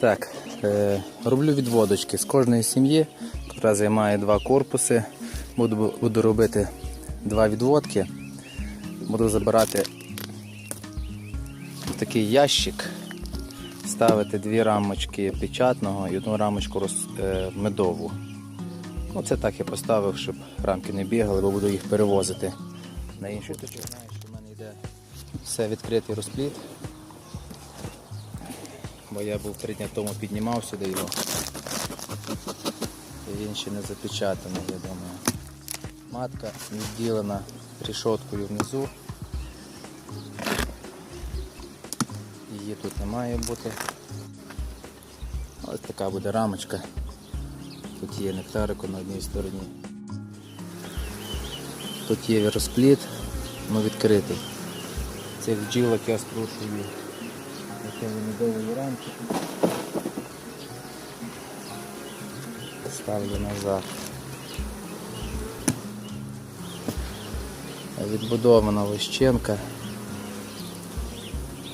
Так, е, роблю відводочки з кожної сім'ї, яка займає два корпуси. Буду, буду робити два відводки. Буду забирати такий ящик, ставити дві рамочки печатного і одну рамочку е, медову. Ну, це так я поставив, щоб рамки не бігали, бо буду їх перевозити на інший точок. Знаєш, в мене йде все відкритий розпліт. Бо я був три дні тому піднімав сюди його. І він ще не запечатаний, я думаю. Матка відділена рішоткою внизу. Її тут не має бути. Ось така буде рамочка. Тут є нектарику на одній стороні. Тут є розпліт, ну відкритий. Цих бджілок я скручую такими медової рамки. Ставлю назад. Відбудована лищенка.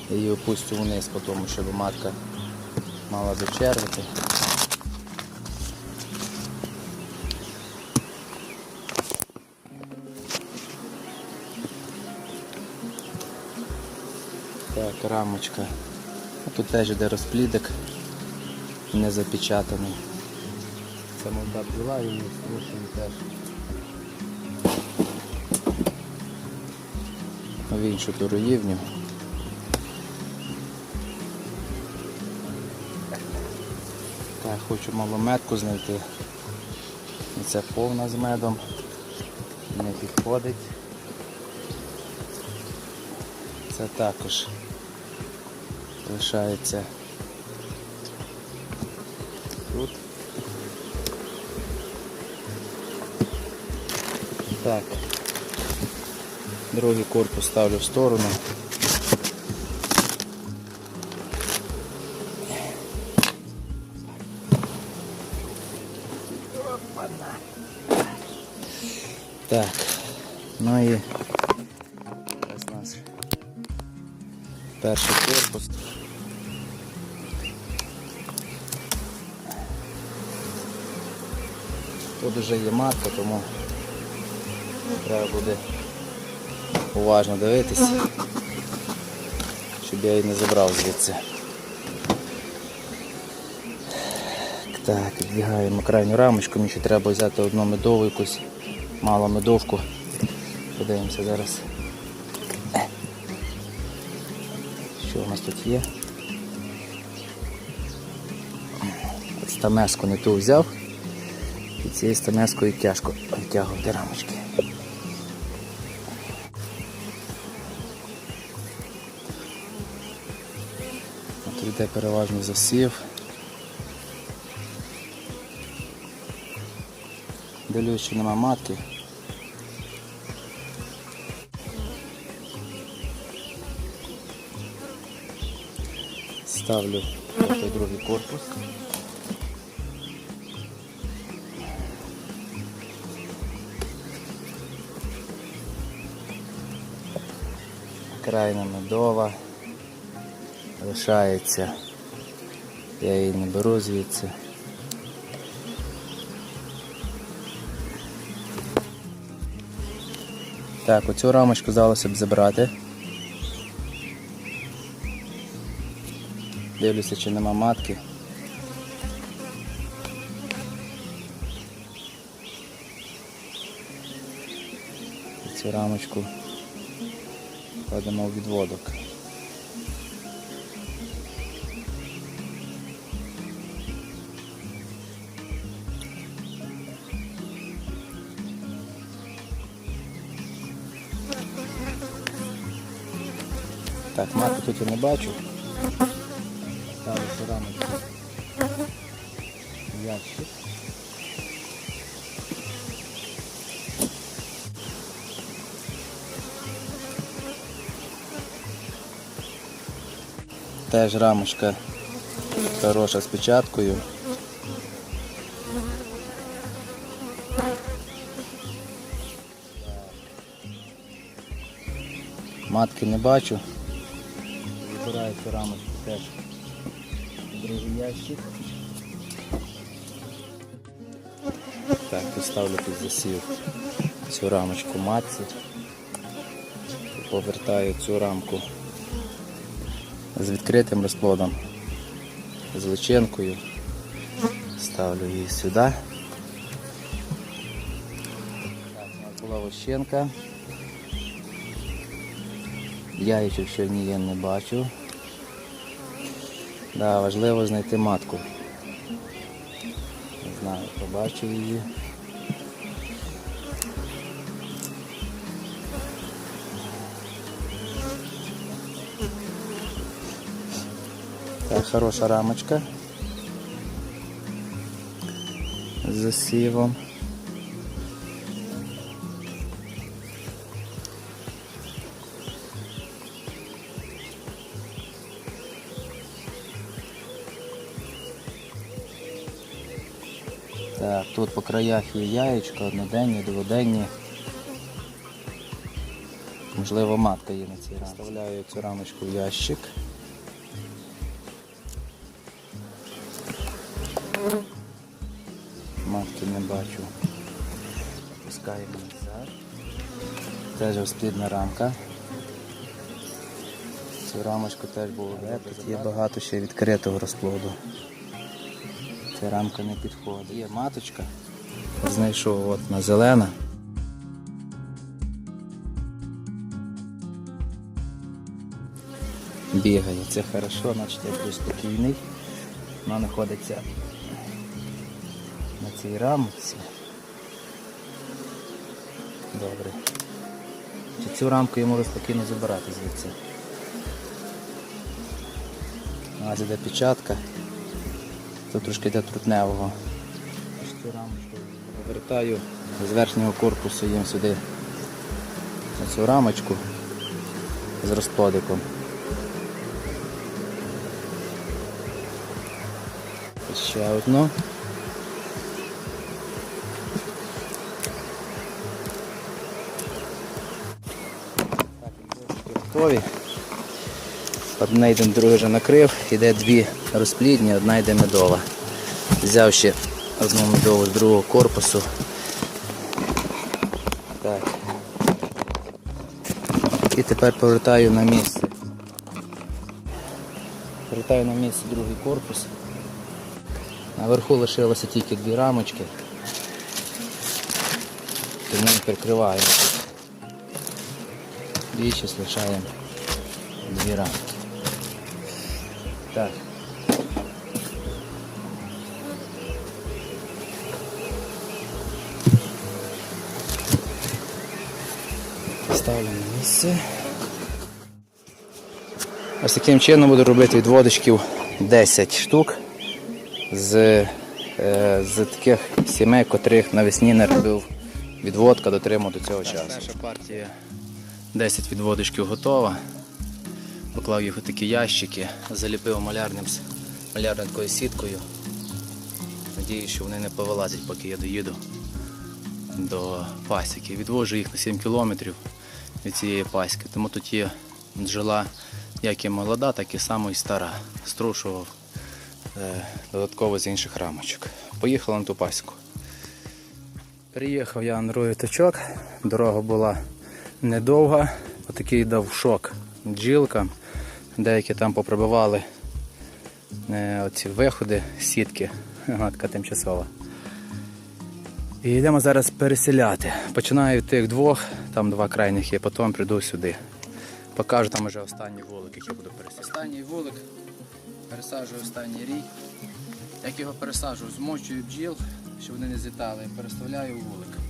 Її опустю вниз, по тому, щоб матка мала дочервити. Так, рамочка. А Тут теж йде розплідик, не запечатаний. Це молода бджола, її струшую теж. В іншу ту руївню. Так, хочу малометку знайти. І це повна з медом. Не підходить. Це також лишається тут. Так. Другий корпус ставлю в сторону. Так, ну і ось у нас перший корпус. Тут вже є матка, тому треба буде уважно дивитись, щоб я її не забрав звідси. Так, відбігаємо крайню рамочку, мені ще треба взяти одну медову якусь, мало медовку. Подивимося зараз. Що у нас тут є? Стамеску не ту взяв. І цією стамескою тяжко витягувати рамочки. Тут йде переважно засів. Дивлюсь, що нема матки. Ставлю другий корпус. Крайна медова. Лишається. Я її не беру звідси. Так, оцю рамочку здалося б забрати. Дивлюся, чи нема матки. Цю рамочку кладемо в відводок. Так, матки тут я не бачу. Ставлю рамочку. Ящик. Теж рамочка хороша з печаткою. Матки не бачу. Вибираю цю рамочку теж Другий ящик. Так, поставлю під засів цю рамочку матці. Повертаю цю рамку з відкритим розплодом, з личинкою. Ставлю її сюди. Так, була лощинка. Яєчок ще ні я не бачу. Да, важливо знайти матку. Не знаю, побачу її. Так, хороша рамочка. З засівом. Так, тут по краях є яєчка, одноденні, дводенні. Можливо, матка є на цій рамці. Вставляю цю рамочку в ящик. Матки не бачу. Пускаємо назад. Теж розплідна рамка. Цю рамочку теж було. Тут є багато ще відкритого розплоду. Ця рамка не підходить. Є маточка. Знайшов от на зелена. Бігає, це хорошо, значить я буду спокійний. Вона знаходиться на цій рамці. Добре. Цю рамку я можу спокійно забирати звідси. Нас іде печатка. Тут трошки йде трутневого. Цю рамочку повертаю з верхнього корпусу їм сюди цю рамочку з розплодиком. Ще одну. Готові. Одне йде, друге вже накрив, іде дві розплідні, одна йде медова. Взяв ще одну медову з другого корпусу. Так. І тепер повертаю на місце. Повертаю на місце другий корпус. Наверху лишилося тільки дві рамочки. Тому ми прикриваємо. І ще лишаємо дві рамки. Так. Ставлю на місце. Ось таким чином буду робити відводочків 10 штук з, е, з таких сімей, котрих навесні не робив відводка, дотримав до цього часу. Наша партія 10 відводочків готова. Поклав їх у такі ящики, заліпив малярним, малярною сіткою. Надіюсь, що вони не повилазять, поки я доїду до пасіки. Відвожу їх на 7 кілометрів від цієї пасіки. Тому тут є бджола як і молода, так і саме і стара. Струшував е, додатково з інших рамочок. Поїхали на ту пасіку. Приїхав я на другий точок, дорога була недовга, отакий дав шок бджілкам. Деякі там поприбивали е, оці виходи, сітки, така тимчасова. І йдемо зараз переселяти. Починаю від тих двох, там два крайніх є, потім прийду сюди. Покажу там вже останній вулик, який буду переселяти. Останній вулик, пересаджую останній рій. Як його пересаджую, змочую бджіл, щоб вони не злітали, переставляю вулик.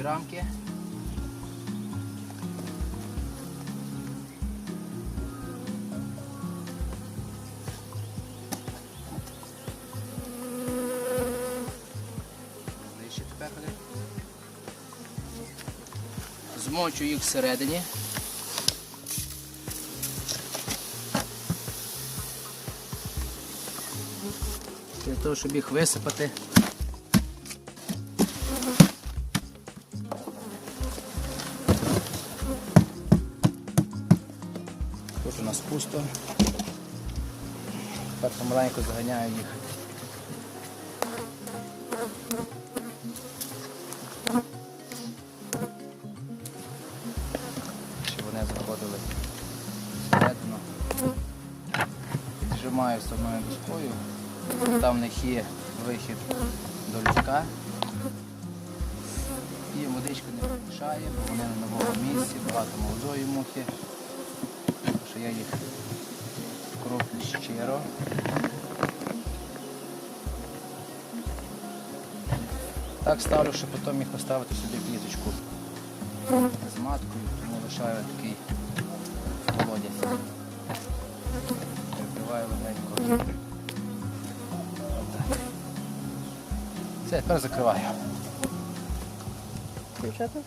нові рамки. Змочу їх всередині. Для того, щоб їх висипати. Нас пусто. Тепер помаленьку заганяю їх. Щоб вони заходили всередину. Піджимаю самою доскою. Там в них є вихід до літка. І водичка не помішає, бо вони на новому місці, багато молодої мухи. Я їх кроплю щиро. Так ставлю, щоб потім міг поставити собі кліточку з маткою, тому лишаю такий колодязь. Прикриваю легенько. Все, тепер закриваю. Дівчата?